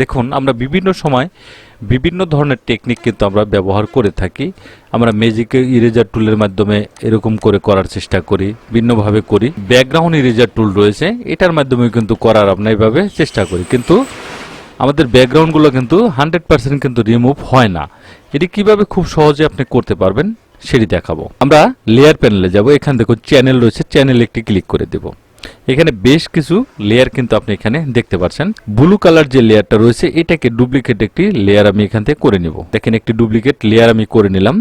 দেখুন, আমরা বিভিন্ন সময় বিভিন্ন ধরনের টেকনিক কিন্তু আমরা ব্যবহার করে থাকি। আমরা ম্যাজিক ইরেজার টুলের মাধ্যমে এরকম করে করার চেষ্টা করি, ভিন্নভাবে করি। ব্যাকগ্রাউন্ড ইরেজার টুল রয়েছে, এটার মাধ্যমে কিন্তু করার আমরা এইভাবে চেষ্টা করি। কিন্তু আমাদের ব্যাকগ্রাউন্ডগুলো কিন্তু হান্ড্রেড পার্সেন্ট কিন্তু রিমুভ হয় না। এটি কীভাবে খুব সহজে আপনি করতে পারবেন, সেটি দেখাবো। আমরা লেয়ার প্যানেলে যাব, এখানে দেখুন চ্যানেল রয়েছে চ্যানেল একটি ক্লিক করে দেব। এখানে বেশ কিছু লেয়ার কিন্তু আপনি এখানে দেখতে পাচ্ছেন। ব্লু কালার যে লেয়ারটা রয়েছে, এটাকে ডুপ্লিকেট একটি লেয়ার আমি এখান থেকে করে নিব। দেখেন, একটি ডুপ্লিকেট লেয়ার আমি করে নিলাম।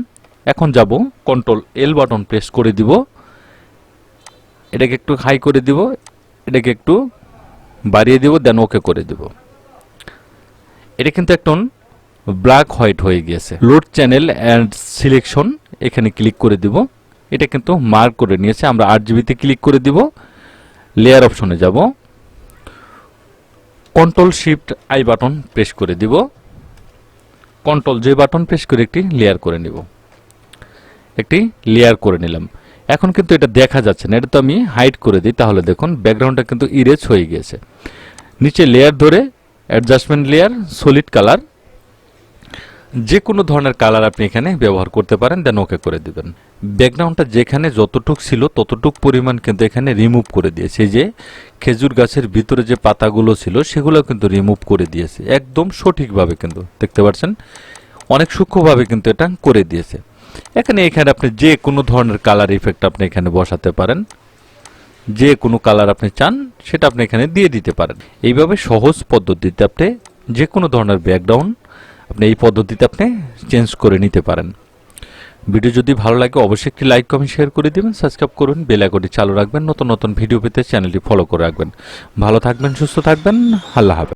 এখন যাব কন্ট্রোল এল বাটন প্রেস করে দিব। এটাকে একটু হাই করে দিব, এটাকে একটু বাড়িয়ে দিব দেন ওকে করে দিব। এটা কিন্তু একটন ব্ল্যাক হোয়াইট হয়ে গিয়েছে। লোড চ্যানেল অ্যান্ড সিলেকশন এখানে ক্লিক করে দিব। এটা কিন্তু মার্ক করে নিয়েছে, আমরা আট জিবিতে ক্লিক করে দিব। লেয়ার অপশনে যাব। Control shift I button press করে দিব। কন্ট্রোল যে বাটন প্রেস করে একটি লেয়ার করে নিব। একটি লেয়ার করে নিলাম। এখন কিন্তু এটা দেখা যাচ্ছে না, এটা তো আমি হাইড করে দিই। তাহলে দেখুন ব্যাকগ্রাউন্ডটা কিন্তু ইরেজ হয়ে গিয়েছে। নিচে লেয়ার ধরে অ্যাডজাস্টমেন্ট লেয়ার সলিড কালার যে কোনো ধরনের কালার আপনি এখানে ব্যবহার করতে পারেন দেন ওকে করে দিবেন। ব্যাকগ্রাউন্ডটা যেখানে যতটুক ছিল, ততটুক পরিমাণ কিন্তু এখানে রিমুভ করে দিয়েছে। যে খেজুর গাছের ভিতরে যে পাতাগুলো ছিল, সেগুলো কিন্তু রিমুভ করে দিয়েছে। একদম সঠিকভাবে কিন্তু, দেখতে পাচ্ছেন? অনেক সূক্ষ্মভাবে কিন্তু এটা করে দিয়েছে। এখানে এখানে আপনি যে কোনো ধরনের কালার ইফেক্ট আপনি এখানে বসাতে পারেন। যে কোনো কালার আপনি চান, সেটা আপনি এখানে দিয়ে দিতে পারেন। এইভাবে সহজ পদ্ধতিতে আপনি যে কোনো ধরনের ব্যাকগ্রাউন্ড আপনি এই পদ্ধতিতে আপনি চেঞ্জ করে নিতে পারেন। ভিডিও যদি ভালো লাগে, অবশ্যই একটি লাইক কমেন্ট শেয়ার করে দেবেন সাবস্ক্রাইব করুন বেল আইকনটি চালু রাখবেন, নতুন নতুন ভিডিও পেতে চ্যানেলটি ফলো করে রাখবেন। ভালো থাকবেন, সুস্থ থাকবেন, আল্লাহ হাফেজ।